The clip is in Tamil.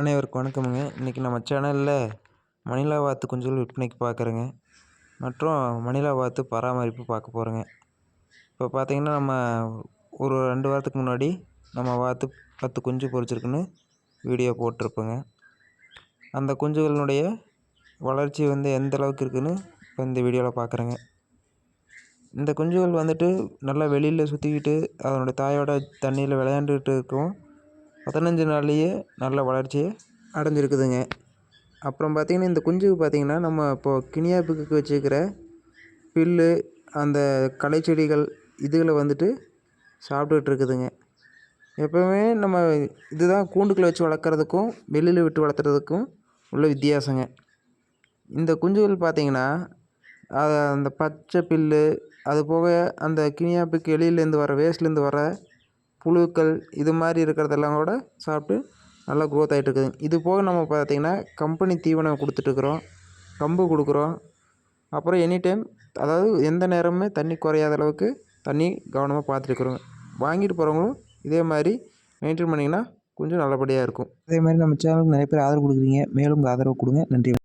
அனைவருக்கும் வணக்கமுங்க. இன்றைக்கி நம்ம சேனலில் மணிலா வாத்து குஞ்சுகள் விற்பனைக்கு பார்க்குறேங்க. மற்றும் மணிலா வாத்து பராமரிப்பு பார்க்க போகிறோங்க இப்போ பார்த்திங்கன்னா நம்ம ஒரு ரெண்டு வாரத்துக்கு முன்னாடி நம்ம வாத்து பத்து குஞ்சு பொரிச்சிருக்குன்னு வீடியோ போட்டிருப்போங்க. அந்த குஞ்சுகளினுடைய வளர்ச்சி வந்து எந்த அளவுக்கு இருக்குதுன்னு இப்போ இந்த வீடியோவில் பார்க்குறேங்க. இந்த குஞ்சுகள் வந்துட்டு நல்லா வெளியில் சுற்றிக்கிட்டு அதனுடைய தாயோட தண்ணியில் விளையாண்டுக்கிட்டு இருக்கும் பதினஞ்சு நாள்லேயே நல்ல வளர்ச்சியை அடைஞ்சிருக்குதுங்க. அப்புறம் பார்த்திங்கன்னா இந்த குஞ்சுக்கு பார்த்திங்கன்னா நம்ம இப்போது கினியாப்புக்கு வச்சுருக்கிற புல்லு அந்த களை செடிகள் இதுகளை வந்துட்டு சாப்பிட்டுக்கிட்டு இருக்குதுங்க எப்போவுமே நம்ம இதுதான் கூண்டுக்குள்ளே வச்சு வளர்க்குறதுக்கும் வெளியில் விட்டு வளர்த்துறதுக்கும் உள்ள வித்தியாசங்க. இந்த குஞ்சுகள் பார்த்திங்கன்னா அந்த பச்சை புல்லு அது போக அந்த கினியாப்புக்கு எலியிலேருந்து வர வேஸ்ட்லேருந்து வர புழுக்கள் இது மாதிரி இருக்கிறதெல்லாம் கூட சாப்பிட்டு நல்லா க்ரோத் ஆகிட்டு இருக்குது இது போக நம்ம பார்த்திங்கன்னா கம்பெனி தீவனம் கொடுத்துட்ருக்குறோம் கம்பு கொடுக்குறோம். அப்புறம் எனி டைம் அதாவது எந்த நேரமுமே தண்ணி குறையாத அளவுக்கு தண்ணி கவனமாக பார்த்துருக்குறோம் வாங்கிட்டு போகிறவங்களும் இதே மாதிரி மெயின்டைன் பண்ணிங்கன்னா கொஞ்சம் நல்லபடியாக இருக்கும். அதே மாதிரி நம்ம சேனலுக்கு நிறைய பேர் ஆதரவு கொடுக்குறீங்க. மேலும் ஆதரவு கொடுங்க. நன்றி.